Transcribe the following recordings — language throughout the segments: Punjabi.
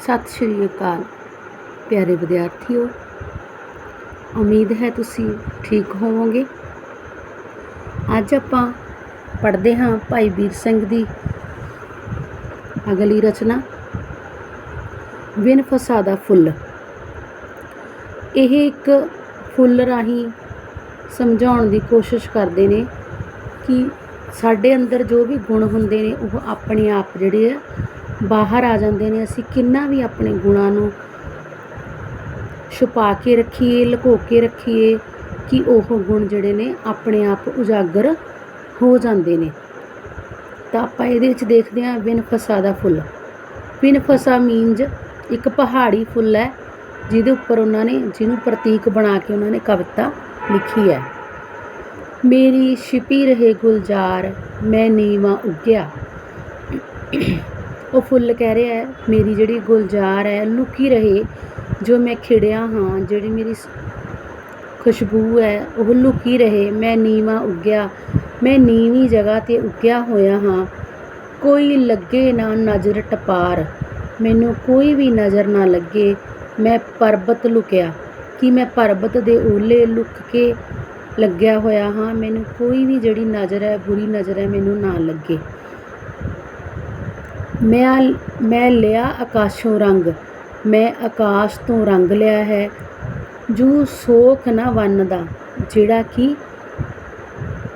ਸਤਿ ਸ਼੍ਰੀ ਅਕਾਲ, ਪਿਆਰੇ ਵਿਦਿਆਰਥੀਓ। ਉਮੀਦ ਹੈ ਤੁਸੀਂ ਠੀਕ ਹੋਵੋਗੇ। ਅੱਜ ਆਪਾਂ ਪੜ੍ਹਦੇ ਹਾਂ ਭਾਈ ਵੀਰ ਸਿੰਘ ਦੀ ਅਗਲੀ ਰਚਨਾ, ਵਿਨ ਫਸਾਦਾ ਫੁੱਲ। ਇਹ ਇੱਕ ਫੁੱਲ ਰਾਹੀਂ ਸਮਝਾਉਣ ਦੀ ਕੋਸ਼ਿਸ਼ ਕਰਦੇ ਨੇ ਕਿ ਸਾਡੇ ਅੰਦਰ ਜੋ ਵੀ ਗੁਣ ਹੁੰਦੇ ਨੇ, ਉਹ ਆਪਣੇ ਆਪ ਜਿਹੜੇ ਆ ਬਾਹਰ ਆ ਜਾਂਦੇ ਨੇ, ਅਸੀਂ ਕਿੰਨਾ ਵੀ ਆਪਣੇ ਗੁਣਾਂ ਨੂੰ ਛੁਪਾ ਕੇ ਰੱਖੀਏ, ਲੁਕੋ ਕੇ ਰੱਖੀਏ ਕਿ ਉਹ ਗੁਣ ਜਿਹੜੇ ਨੇ ਆਪਣੇ ਆਪ ਉਜਾਗਰ ਹੋ ਜਾਂਦੇ ਨੇ। ਤਾਂ ਆਪਾਂ ਇਹਦੇ ਵਿੱਚ ਦੇਖਦੇ ਹਾਂ ਬਿਨ ਫਸਾ ਦਾ ਫੁੱਲ। ਬਿਨ ਫਸਾ ਮੀਨਜ਼ ਇੱਕ ਪਹਾੜੀ ਫੁੱਲ ਹੈ, ਜਿਹਦੇ ਉੱਪਰ ਉਹਨਾਂ ਨੇ, ਜਿਹਨੂੰ ਪ੍ਰਤੀਕ ਬਣਾ ਕੇ ਉਹਨਾਂ ਨੇ ਕਵਿਤਾ ਲਿਖੀ ਹੈ। ਮੇਰੀ ਛਿਪੀ ਰਹੇ ਗੁਲਜ਼ਾਰ, ਮੈਂ ਨੀਵਾਂ ਉੱਗਿਆ। ਉਹ ਫੁੱਲ ਕਹਿ ਰਿਹਾ ਮੇਰੀ ਜਿਹੜੀ ਗੁਲਜ਼ਾਰ ਹੈ, ਲੁਕੀ ਰਹੇ। ਜੋ ਮੈਂ ਖਿੜਿਆ ਹਾਂ, ਜਿਹੜੀ ਮੇਰੀ ਸ- ਖੁਸ਼ਬੂ ਹੈ, ਉਹ ਲੁਕੀ ਰਹੇ। ਮੈਂ ਨੀਵਾਂ ਉੱਗਿਆ, ਮੈਂ ਨੀਵੀਂ ਜਗ੍ਹਾ ਤੇ ਉੱਗਿਆ ਹੋਇਆ ਹਾਂ। ਕੋਈ ਲੱਗੇ ਨਾ ਨਜ਼ਰ ਟਪਾਰ। ਮੈਨੂੰ ਕੋਈ ਵੀ ਨਜ਼ਰ ਨਾ ਲੱਗੇ। ਮੈਂ ਪਰਬਤ ਲੁਕਿਆ। ਕਿ ਮੈਂ ਪਰਬਤ ਦੇ ਓਲੇ ਲੁਕ ਕੇ ਲੱਗਿਆ ਹੋਇਆ ਹਾਂ? ਮੈਨੂੰ ਕੋਈ ਵੀ ਜਿਹੜੀ ਨਜ਼ਰ ਹੈ, ਬੁਰੀ ਨਜ਼ਰ ਹੈ, ਮੈਨੂੰ ਨਾ ਲੱਗੇ। ਮੈਂ ਮੈਂ ਲਿਆ ਆਕਾਸ਼ੋਂ ਰੰਗ, ਮੈਂ ਆਕਾਸ਼ ਤੋਂ ਰੰਗ ਲਿਆ ਹੈ, ਜੂ ਸੋਖ ਨਾ ਵੰਨਦਾ, ਜਿਹੜਾ ਕਿ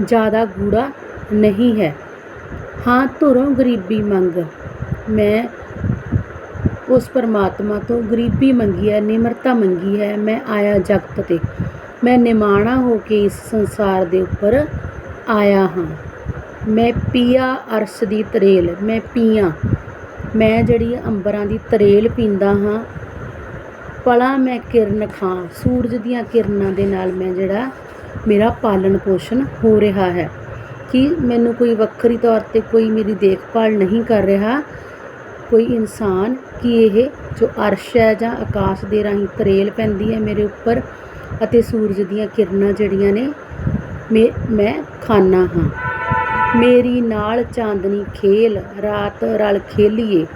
ਜ਼ਿਆਦਾ ਗੂੜਾ ਨਹੀਂ ਹੈ। ਹਾਂ, ਧੁਰੋਂ ਗਰੀਬੀ ਮੰਗ, ਮੈਂ ਉਸ ਪਰਮਾਤਮਾ ਤੋਂ ਗਰੀਬੀ ਮੰਗੀ ਹੈ, ਨਿਮਰਤਾ ਮੰਗੀ ਹੈ, ਮੈਂ ਆਇਆ ਜਗਤ ਤੇ, ਮੈਂ ਨਿਮਾਣਾ ਹੋ ਕੇ ਇਸ ਸੰਸਾਰ ਦੇ ਉੱਪਰ ਆਇਆ ਹਾਂ। ਮੈਂ ਪੀਆ ਅਰਸ਼ ਦੀ ਤਰੇਲ, ਮੈਂ ਪੀਆ ਮੈਂ ਜਿਹੜੀ ਅੰਬਰਾਂ ਦੀ ਤਰੇਲ ਪੀਂਦਾ ਹਾਂ ਪਲਾਂ ਮੈਂ ਕਿਰਨ ਖਾਂ, ਸੂਰਜ ਦੀਆਂ ਕਿਰਨਾਂ ਦੇ ਨਾਲ ਮੈਂ ਜਿਹੜਾ ਮੇਰਾ ਪਾਲਣ ਪੋਸ਼ਣ ਹੋ ਰਿਹਾ ਹੈ। ਕਿ ਮੈਨੂੰ ਕੋਈ ਵੱਖਰੀ ਤੌਰ ਤੇ ਕੋਈ ਮੇਰੀ ਦੇਖਭਾਲ ਨਹੀਂ ਕਰ ਰਿਹਾ? ਕੋਈ ਇਨਸਾਨ ਕਿ ਇਹ ਜੋ ਅਰਸ਼ ਹੈ ਜਾਂ ਆਕਾਸ਼ ਦੇ ਰਾਹੀਂ ਤਰੇਲ ਪੈਂਦੀ ਹੈ ਮੇਰੇ ਉੱਪਰ ਅਤੇ ਸੂਰਜ ਦੀਆਂ ਕਿਰਨਾਂ ਜਿਹੜੀਆਂ ਨੇ ਮੈਂ ਮੈਂ ਖਾਨਾ ਹਾਂ? ਮੇਰੀ ਨਾਲ ਚਾਂਦਨੀ ਖੇਲ, ਰਾਤ ਰਲ ਖੇਲੀਏ।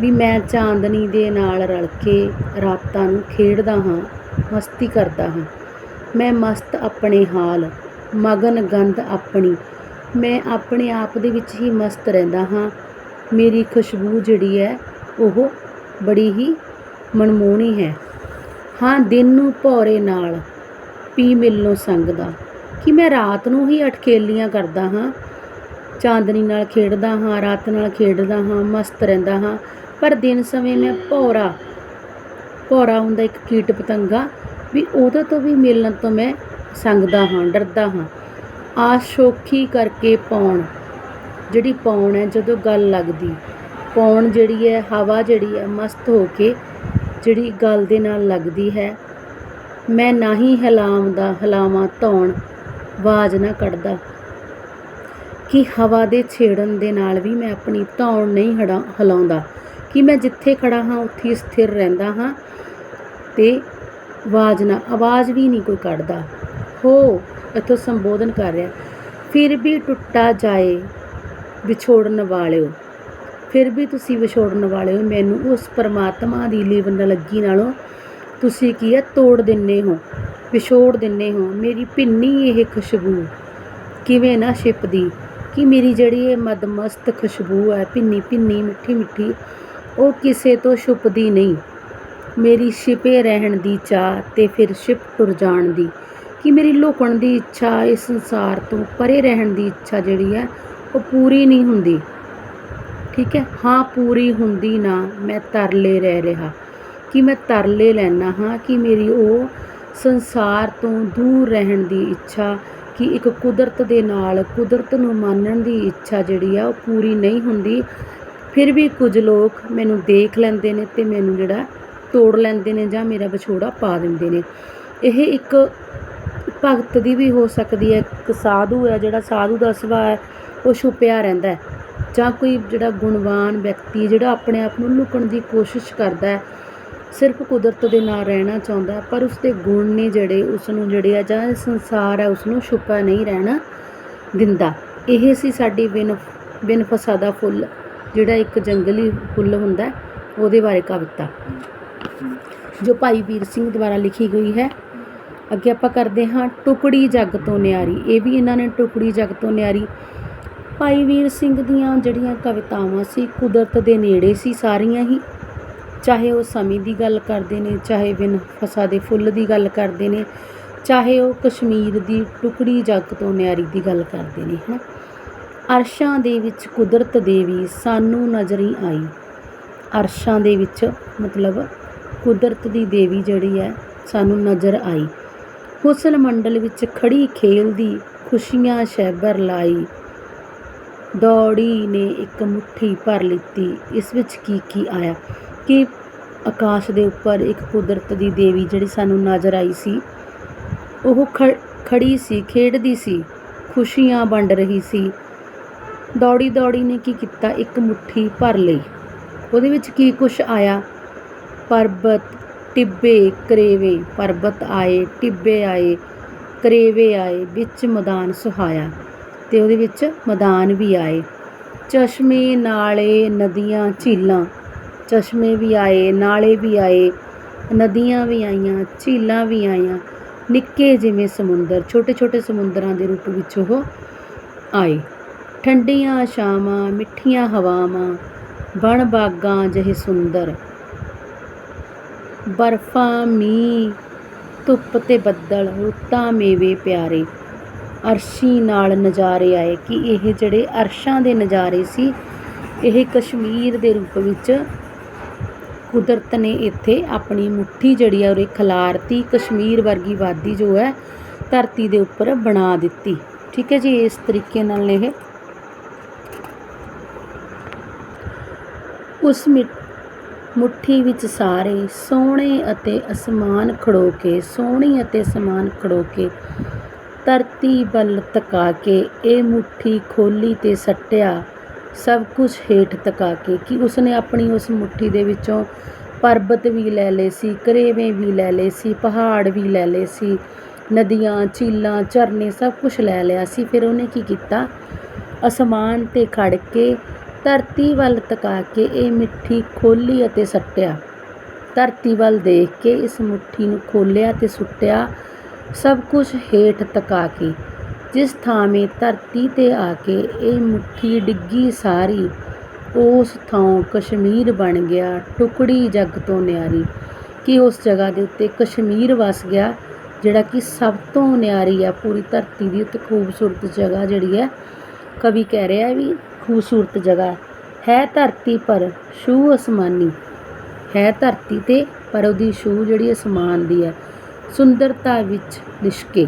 ਵੀ ਮੈਂ ਚਾਂਦਨੀ ਦੇ ਨਾਲ ਰਲ ਕੇ ਰਾਤਾਂ ਨੂੰ ਖੇਡਦਾ ਹਾਂ, ਮਸਤੀ ਕਰਦਾ ਹਾਂ। ਮੈਂ ਮਸਤ ਆਪਣੇ ਹਾਲ, ਮਗਨ ਗੰਧ ਆਪਣੀ, ਮੈਂ ਆਪਣੇ ਆਪ ਦੇ ਵਿੱਚ ਹੀ ਮਸਤ ਰਹਿੰਦਾ ਹਾਂ। ਮੇਰੀ ਖੁਸ਼ਬੂ ਜਿਹੜੀ ਹੈ, ਉਹ ਬੜੀ ਹੀ ਮਨਮੋਹਣੀ ਹੈ। ਹਾਂ, ਦਿਨ ਨੂੰ ਭੌਰੇ ਨਾਲ ਪੀ ਮਿਲਨੋਂ ਸੰਗਦਾ। ਕਿ ਮੈਂ ਰਾਤ ਨੂੰ ਹੀ ਅਟਕੇਲੀਆਂ ਕਰਦਾ ਹਾਂ ਚਾਂਦਨੀ ਨਾਲ ਖੇਡਦਾ ਹਾਂ, ਰਾਤ ਨਾਲ ਖੇਡਦਾ ਹਾਂ, ਮਸਤ ਰਹਿੰਦਾ ਹਾਂ। ਪਰ ਦਿਨ ਸਮੇਂ ਮੈਂ ਭੌਰਾ ਭੌਰਾ ਹੁੰਦਾ ਇੱਕ ਕੀਟ ਪਤੰਗਾ ਵੀ ਉਹਦੇ ਤੋਂ ਵੀ ਮਿਲਣ ਤੋਂ ਮੈਂ ਸੰਗਦਾ ਹਾਂ, ਡਰਦਾ ਹਾਂ। ਆਸ਼ੋਖੀ ਕਰਕੇ ਪੌਣ, ਜਿਹੜੀ ਪੌਣ ਹੈ, ਜਦੋਂ ਗੱਲ ਲੱਗਦੀ। ਪੌਣ ਜਿਹੜੀ ਹੈ, ਹਵਾ ਜਿਹੜੀ ਹੈ, ਮਸਤ ਹੋ ਕੇ ਜਿਹੜੀ ਗੱਲ ਦੇ ਨਾਲ ਲੱਗਦੀ ਹੈ। ਮੈਂ ਨਾ ਹੀ ਹਲਾਮਦਾ, ਹਲਾਵਾਂ ਧੌਣ, ਆਵਾਜ਼ ਨਾ ਕੱਢਦਾ। ਕਿ ਹਵਾ ਦੇ ਛੇੜਨ ਦੇ ਨਾਲ ਵੀ ਮੈਂ ਆਪਣੀ ਧੌਣ ਨਹੀਂ ਹੜਾ ਹਿਲਾਉਂਦਾ। ਕਿ ਮੈਂ ਜਿੱਥੇ ਖੜਾ ਹਾਂ, ਉੱਥੇ ਸਥਿਰ ਰਹਿੰਦਾ ਹਾਂ ਤੇ ਆਵਾਜ਼ ਨਾ, ਆਵਾਜ਼ ਵੀ ਨਹੀਂ ਕੋਈ ਕੱਢਦਾ। ਹੋ, ਇੱਥੋਂ ਸੰਬੋਧਨ ਕਰ ਰਿਹਾ, ਫਿਰ ਵੀ ਟੁੱਟਾ ਜਾਏ ਵਿਛੋੜਨ ਵਾਲਿਓ, ਫਿਰ ਵੀ ਤੁਸੀਂ ਵਿਛੋੜਨ ਵਾਲਿਓ, ਮੈਨੂੰ ਉਸ ਪਰਮਾਤਮਾ ਦੀ ਲੀਵਨ ਲੱਗੀ ਨਾਲੋਂ ਤੁਸੀਂ ਕੀ ਹੈ, ਤੋੜ ਦਿੰਨੇ ਹੋ, ਵਿਛੋੜ ਦਿੰਨੇ ਹੋ, ਮੇਰੀ ਭਿੰਨੀ ਇਹ ਖੁਸ਼ਬੂ ਕਿਵੇਂ ਨਾ ਛਿਪਦੀ। ਕਿ ਮੇਰੀ ਜਿਹੜੀ ਇਹ ਮਦਮਸਤ ਖੁਸ਼ਬੂ ਹੈ, ਭਿੰਨੀ ਭਿੰਨੀ, ਮਿੱਠੀ ਮਿੱਠੀ, ਉਹ ਕਿਸੇ ਤੋਂ ਛੁਪਦੀ ਨਹੀਂ। ਮੇਰੀ ਛਿਪੇ ਰਹਿਣ ਦੀ ਚਾਹ ਤੇ ਫਿਰ ਛਿਪ ਟੁਰ ਜਾਣ ਦੀ। ਕਿ ਮੇਰੀ ਲੁਕਣ ਦੀ ਇੱਛਾ ਇਸ ਸੰਸਾਰ ਤੋਂ ਪਰੇ ਰਹਿਣ ਦੀ ਇੱਛਾ ਜਿਹੜੀ ਹੈ, ਉਹ ਪੂਰੀ ਨਹੀਂ ਹੁੰਦੀ। ਠੀਕ ਹੈ? ਹਾਂ, ਪੂਰੀ ਹੁੰਦੀ ਨਾ, ਮੈਂ ਤਰਲੇ ਰਹਿ ਰਿਹਾ। ਕਿ ਮੈਂ ਤਰਲੇ ਲੈਣਾ ਹਾਂ ਕਿ ਮੇਰੀ ਉਹ ਸੰਸਾਰ ਤੋਂ ਦੂਰ ਰਹਿਣ ਦੀ ਇੱਛਾ ਕਿ ਇੱਕ ਕੁਦਰਤ ਦੇ ਨਾਲ ਕੁਦਰਤ ਨੂੰ ਮੰਨਣ ਦੀ ਇੱਛਾ ਜਿਹੜੀ ਆ ਉਹ ਪੂਰੀ ਨਹੀਂ ਹੁੰਦੀ। ਫਿਰ ਵੀ ਕੁਝ ਲੋਕ ਮੈਨੂੰ ਦੇਖ ਲੈਂਦੇ ਨੇ ਤੇ ਮੈਨੂੰ ਜਿਹੜਾ ਤੋੜ ਲੈਂਦੇ ਨੇ ਜਾਂ ਮੇਰਾ ਵਿਛੋੜਾ ਪਾ ਦਿੰਦੇ ਨੇ। ਇਹ ਇੱਕ ਭਗਤ ਦੀ ਵੀ ਹੋ ਸਕਦੀ ਹੈ, ਇੱਕ ਸਾਧੂ ਹੈ, ਜਿਹੜਾ ਸਾਧੂ ਦਾ ਸੁਭਾਅ ਹੈ, ਉਹ ਛੁਪਿਆ ਰਹਿੰਦਾ ਹੈ। ਜਾਂ ਕੋਈ ਜਿਹੜਾ ਗੁਣਵਾਨ ਵਿਅਕਤੀ ਜਿਹੜਾ ਆਪਣੇ ਆਪ ਨੂੰ ਲੁਕਣ ਦੀ ਕੋਸ਼ਿਸ਼ ਕਰਦਾ ਹੈ ਸਿਰਫ ਕੁਦਰਤ ਦੇ ਨਾਲ ਰਹਿਣਾ ਚਾਹੁੰਦਾ ਹੈ, ਪਰ ਉਸਦੇ ਗੁਣ ਨੇ ਜਿਹੜੇ ਉਸ ਨੂੰ ਜਿਹੜੇ ਆ ਜਾਂ ਸੰਸਾਰ ਹੈ ਉਸ ਨੂੰ ਛੁਪਾ ਨਹੀਂ ਰਹਿਣਾ ਦਿੰਦਾ। ਇਹ ਸੀ ਸਾਡੀ ਬਿਨ ਬਿਨ ਫਸਾਦਾ ਫੁੱਲ ਜਿਹੜਾ ਇੱਕ ਜੰਗਲੀ ਫੁੱਲ ਹੁੰਦਾ ਉਹਦੇ ਬਾਰੇ ਕਵਿਤਾ। ਜੋ ਭਾਈ ਵੀਰ ਸਿੰਘ ਦੁਆਰਾ ਲਿਖੀ ਗਈ ਹੈ। ਅੱਗੇ ਆਪਾਂ ਕਰਦੇ ਹਾਂ ਟੁਕੜੀ ਜੱਗ ਤੋਂ ਨਿਆਰੀ। ਇਹ ਵੀ ਇਹਨਾਂ ਨੇ ਟੁਕੜੀ ਜੱਗ ਤੋਂ ਨਿਆਰੀ। ਭਾਈ ਵੀਰ ਸਿੰਘ ਦੀਆਂ ਜਿਹੜੀਆਂ ਕਵਿਤਾਵਾਂ ਸੀ ਕੁਦਰਤ ਦੇ ਨੇੜੇ ਸੀ ਸਾਰੀਆਂ ਹੀ ਚਾਹੇ ਉਹ ਸਮੇਂ ਦੀ ਗੱਲ ਕਰਦੇ ਨੇ, ਚਾਹੇ ਬਿਨ ਫਸਾ ਦੇ ਫੁੱਲ ਦੀ ਗੱਲ ਕਰਦੇ ਨੇ, ਚਾਹੇ ਉਹ ਕਸ਼ਮੀਰ ਦੀ ਟੁਕੜੀ ਜੱਗ ਤੋਂ ਨਿਆਰੀ ਦੀ ਗੱਲ ਕਰਦੇ ਨੇ ਹੈ ਅਰਸ਼ਾਂ ਦੇ ਵਿੱਚ ਕੁਦਰਤ ਦੇਵੀ ਸਾਨੂੰ ਨਜ਼ਰੀ ਆਈ। ਅਰਸ਼ਾਂ ਦੇ ਵਿੱਚ ਮਤਲਬ ਕੁਦਰਤ ਦੀ ਦੇਵੀ ਜਿਹੜੀ ਹੈ, ਸਾਨੂੰ ਨਜ਼ਰ ਆਈ। ਹੁਸਨ ਮੰਡਲ ਵਿੱਚ ਖੜੀ ਖੇਲਦੀ ਖੁਸ਼ੀਆਂ ਸ਼ੈਬਰ ਲਾਈ। ਦੌੜੀ ਨੇ ਇੱਕ ਮੁੱਠੀ ਭਰ ਲਿੱਤੀ। ਇਸ ਵਿੱਚ ਕੀ ਕੀ ਆਇਆ? ਕਿ ਆਕਾਸ਼ ਦੇ ਉੱਪਰ ਇੱਕ ਕੁਦਰਤ ਦੀ ਦੇਵੀ ਜਿਹੜੀ ਸਾਨੂੰ ਨਜ਼ਰ ਆਈ ਸੀ, ਉਹ ਖ- ਖੜੀ ਸੀ, ਖੇਡਦੀ ਸੀ, ਖੁਸ਼ੀਆਂ ਵੰਡ ਰਹੀ ਸੀ। ਦੌੜੀ ਦੌੜੀ ਨੇ ਕੀ ਕੀਤਾ? ਇੱਕ ਮੁੱਠੀ ਭਰ ਲਈ। ਉਹਦੇ ਵਿੱਚ ਕੀ ਕੁਛ ਆਇਆ? ਪਰਬਤ, ਟਿੱਬੇ, ਕਰੇਵੇ। ਪਰਬਤ ਆਏ, ਟਿੱਬੇ ਆਏ, ਕਰੇਵੇ ਆਏ, ਵਿੱਚ ਮੈਦਾਨ ਸੁਹਾਇਆ ਤੇ ਉਹਦੇ ਵਿੱਚ ਮੈਦਾਨ ਵੀ ਆਏ। ਚਸ਼ਮੇ, ਨਾਲੇ, ਨਦੀਆਂ, ਝੀਲਾਂ ਚਸ਼ਮੇ ਵੀ ਆਏ, ਨਾਲੇ ਵੀ ਆਏ, ਨਦੀਆਂ ਵੀ ਆਈਆਂ, ਝੀਲਾਂ ਵੀ ਆਈਆਂ। ਨਿੱਕੇ ਜਿਵੇਂ ਸਮੁੰਦਰ ਛੋਟੇ ਛੋਟੇ ਸਮੁੰਦਰਾਂ ਦੇ ਰੂਪ ਵਿੱਚ ਉਹ ਆਏ। ਠੰਡੀਆਂ ਛਾਵਾਂ, ਮਿੱਠੀਆਂ ਹਵਾਵਾਂ ਬਣ ਬਾਗਾਂ ਜਿਹੇ ਸੁੰਦਰ। ਬਰਫਾਂ, ਮੀਂਹ, ਧੁੱਪ ਤੇ ਬੱਦਲ, ਰੁੱਤਾਂ ਮੇਵੇ ਪਿਆਰੇ। ਅਰਸ਼ੀ ਨਾਲ ਨਜ਼ਾਰੇ ਆਏ ਕਿ ਇਹ ਜਿਹੜੇ ਅਰਸ਼ਾਂ ਦੇ ਨਜ਼ਾਰੇ ਸੀ, ਇਹ ਕਸ਼ਮੀਰ ਦੇ ਰੂਪ ਵਿੱਚ ਕੁਦਰਤ ਨੇ ਇੱਥੇ ਆਪਣੀ ਮੁੱਠੀ ਜਿਹੜੀ ਆ ਉਰੇ ਖਿਲਾਰਤੀ ਕਸ਼ਮੀਰ ਵਰਗੀ ਵਾਦੀ ਜੋ ਹੈ, ਧਰਤੀ ਦੇ ਉੱਪਰ ਬਣਾ ਦਿੱਤੀ। ਠੀਕ ਹੈ ਜੀ, ਇਸ ਤਰੀਕੇ ਨਾਲ ਇਹ। ਉਸ ਮਿ- ਮੁੱਠੀ ਵਿੱਚ ਸਾਰੇ ਸੋਹਣੇ ਅਤੇ ਅਸਮਾਨ ਖੜੋ ਕੇ, ਸੋਹਣੀ ਅਤੇ ਅਸਮਾਨ ਖੜੋ ਕੇ ਧਰਤੀ ਵੱਲ ਤਕਾ ਕੇ ਇਹ ਮੁੱਠੀ ਖੋਲੀ ਤੇ ਸੱਟਿਆ। ਸਭ ਕੁਝ ਹੇਠ ਤਕਾ ਕੇ ਕਿ ਉਸਨੇ ਆਪਣੀ ਉਸ ਮੁੱਠੀ ਦੇ ਵਿੱਚੋਂ ਪਰਬਤ ਵੀ ਲੈ ਲਏ ਸੀ, ਕਰੇਵੇਂ ਵੀ ਲੈ ਲਏ ਸੀ, ਪਹਾੜ ਵੀ ਲੈ ਲਏ ਸੀ, ਨਦੀਆਂ, ਝੀਲਾਂ, ਝਰਨੇ ਸਭ ਕੁਝ ਲੈ ਲਿਆ ਸੀ। ਫਿਰ ਉਹਨੇ ਕੀ ਕੀਤਾ? ਅਸਮਾਨ ਤੇ ਖੜ ਕੇ ਧਰਤੀ ਵੱਲ ਤਕਾ ਕੇ ਇਹ ਮਿੱਠੀ ਖੋਲੀ ਅਤੇ ਸੱਟਿਆ। ਧਰਤੀ ਵੱਲ ਦੇਖ ਕੇ ਇਸ ਮੁੱਠੀ ਨੂੰ ਖੋਲਿਆ ਤੇ ਸੁੱਟਿਆ। ਸਭ ਕੁਝ ਹੇਠ ਤਕਾ ਕੇ ਜਿਸ ਥਾਵੇਂ ਧਰਤੀ ਤੇ ਆ ਕੇ ਇਹ ਮੁੱਠੀ ਡਿੱਗੀ ਸਾਰੀ, ਉਸ ਥਾਂ ਕਸ਼ਮੀਰ ਬਣ ਗਿਆ, ਟੁਕੜੀ ਜੱਗ ਤੋਂ ਨਿਆਰੀ। ਕਿ ਉਸ ਜਗ੍ਹਾ ਦੇ ਉੱਤੇ ਕਸ਼ਮੀਰ ਵਸ ਗਿਆ, ਜਿਹੜਾ ਕਿ ਸਭ ਤੋਂ ਨਿਆਰੀ ਆ, ਪੂਰੀ ਧਰਤੀ ਦੀ ਉੱਤੇ ਖੂਬਸੂਰਤ ਜਗ੍ਹਾ ਜਿਹੜੀ ਹੈ। ਕਵੀ ਕਹਿ ਰਿਹਾ ਵੀ ਖੂਬਸੂਰਤ ਜਗ੍ਹਾ ਹੈ ਧਰਤੀ ਪਰ ਛੂ ਅਸਮਾਨੀ। ਹੈ ਧਰਤੀ ਤੇ, ਪਰ ਉਹਦੀ ਛੂ ਜਿਹੜੀ ਅਸਮਾਨ ਦੀ ਹੈ। ਸੁੰਦਰਤਾ ਵਿੱਚ ਲਿਸ਼ਕੇ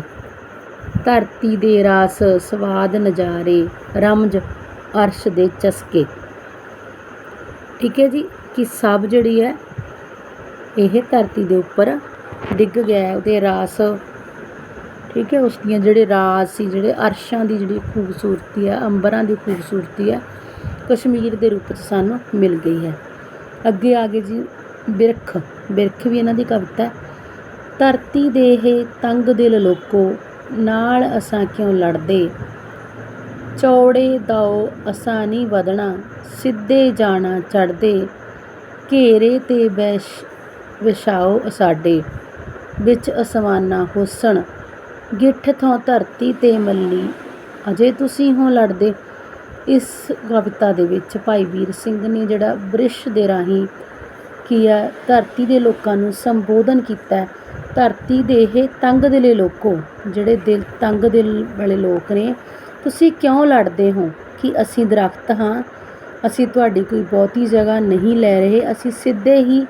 ਧਰਤੀ ਦੇ ਰਾਸ ਸਵਾਦ ਨਜ਼ਾਰੇ, ਰਮਜ ਅਰਸ਼ ਦੇ ਚਸਕੇ। ਠੀਕ ਹੈ ਜੀ, ਕਿ ਸਭ ਜਿਹੜੀ ਹੈ, ਇਹ ਧਰਤੀ ਦੇ ਉੱਪਰ ਡਿੱਗ ਗਿਆ ਉਹਦੇ ਰਾਸ। ਠੀਕ ਹੈ, ਉਸ ਦੀਆਂ ਜਿਹੜੇ ਰਾਜ ਸੀ, ਜਿਹੜੇ ਅਰਸ਼ਾਂ ਦੀ ਜਿਹੜੀ ਖੂਬਸੂਰਤੀ ਹੈ, ਅੰਬਰਾਂ ਦੀ ਖੂਬਸੂਰਤੀ ਹੈ, ਕਸ਼ਮੀਰ ਦੇ ਰੂਪ 'ਚ ਸਾਨੂੰ ਮਿਲ ਗਈ ਹੈ। ਅੱਗੇ ਆ ਗਏ ਜੀ, ਬਿਰਖ। ਬਿਰਖ ਵੀ ਇਹਨਾਂ ਦੀ ਕਵਿਤਾ ਹੈ। ਧਰਤੀ ਦੇ ਇਹ ਤੰਗ ਦਿਲ ਲੋਕੋ ਨਾਲ ਅਸਾਂ ਕਿਉਂ ਲੜਦੇ? ਚੌੜੇ ਦਓ ਅਸਾਂ ਨਹੀਂ ਵਧਣਾ, ਸਿੱਧੇ ਜਾਣਾ ਚੜ੍ਹਦੇ। ਘੇਰੇ ਤੇ ਵੈਸ਼ ਵਿਛਾਓ ਸਾਡੇ ਵਿੱਚ ਅਸਮਾਨਾ ਹੁਸਨ ਗਿੱਠ ਥੋਂ ਧਰਤੀ ਤੇ ਮੱਲੀ, ਅਜੇ ਤੁਸੀਂ ਹੋ ਲੜਦੇ। ਇਸ ਕਵਿਤਾ ਦੇ ਵਿੱਚ ਭਾਈ ਵੀਰ ਸਿੰਘ ਨੇ ਜਿਹੜਾ ਬ੍ਰਿਸ਼ ਦੇ ਰਾਹੀਂ ਕੀ ਹੈ, ਧਰਤੀ ਦੇ ਲੋਕਾਂ ਨੂੰ ਸੰਬੋਧਨ ਕੀਤਾ ਧਰਤੀ ਦੇ ਇਹ ਤੰਗ ਦਿਲੇ ਲੋਕੋ, ਜਿਹੜੇ ਦਿਲ ਤੰਗ ਦਿਲ ਵਾਲੇ ਲੋਕ ਨੇ, ਤੁਸੀਂ ਕਿਉਂ ਲੜਦੇ ਹੋ ਕਿ ਅਸੀਂ ਦਰਖਤ ਹਾਂ? ਅਸੀਂ ਤੁਹਾਡੀ ਕੋਈ ਬਹੁਤੀ ਜਗ੍ਹਾ ਨਹੀਂ ਲੈ ਰਹੇ, ਅਸੀਂ ਸਿੱਧੇ ਹੀ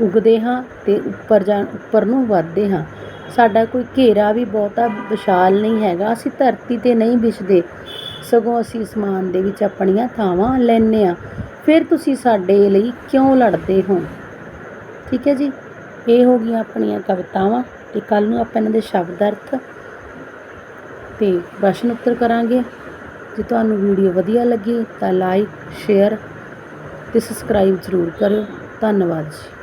ਉਗਦੇ ਹਾਂ ਤੇ ਉੱਪਰ ਜਾਣ ਉੱਪਰ ਨੂੰ ਵੱਧਦੇ ਹਾਂ। ਸਾਡਾ ਕੋਈ ਘੇਰਾ ਵੀ ਬਹੁਤਾ ਵਿਸ਼ਾਲ ਨਹੀਂ ਹੈਗਾ, ਅਸੀਂ ਧਰਤੀ ਤੇ ਨਹੀਂ ਵਿਛਦੇ। ਸਗੋਂ ਅਸੀਂ ਅਸਮਾਨ ਦੇ ਵਿੱਚ ਆਪਣੀਆਂ ਥਾਵਾਂ ਲੈਂਦੇ ਹਾਂ। ਫਿਰ ਤੁਸੀਂ ਸਾਡੇ ਲਈ ਕਿਉਂ ਲੜਦੇ ਹੋ? ਠੀਕ ਹੈ ਜੀ? ਇਹ ਹੋ ਗਈਆਂ ਆਪਣੀਆਂ ਕਵਿਤਾਵਾਂ ਤੇ ਕੱਲ ਨੂੰ ਆਪਾਂ ਇਹਨਾਂ ਦੇ ਸ਼ਬਦ ਅਰਥ ਤੇ ਪ੍ਰਸ਼ਨ ਉੱਤਰ ਕਰਾਂਗੇ। ਜੇ ਤੁਹਾਨੂੰ ਵੀਡੀਓ ਵਧੀਆ ਲੱਗੀ ਤਾਂ ਲਾਈਕ ਸ਼ੇਅਰ ਤੇ ਸਬਸਕ੍ਰਾਈਬ ਜ਼ਰੂਰ ਕਰਿਓ। ਧੰਨਵਾਦ ਜੀ।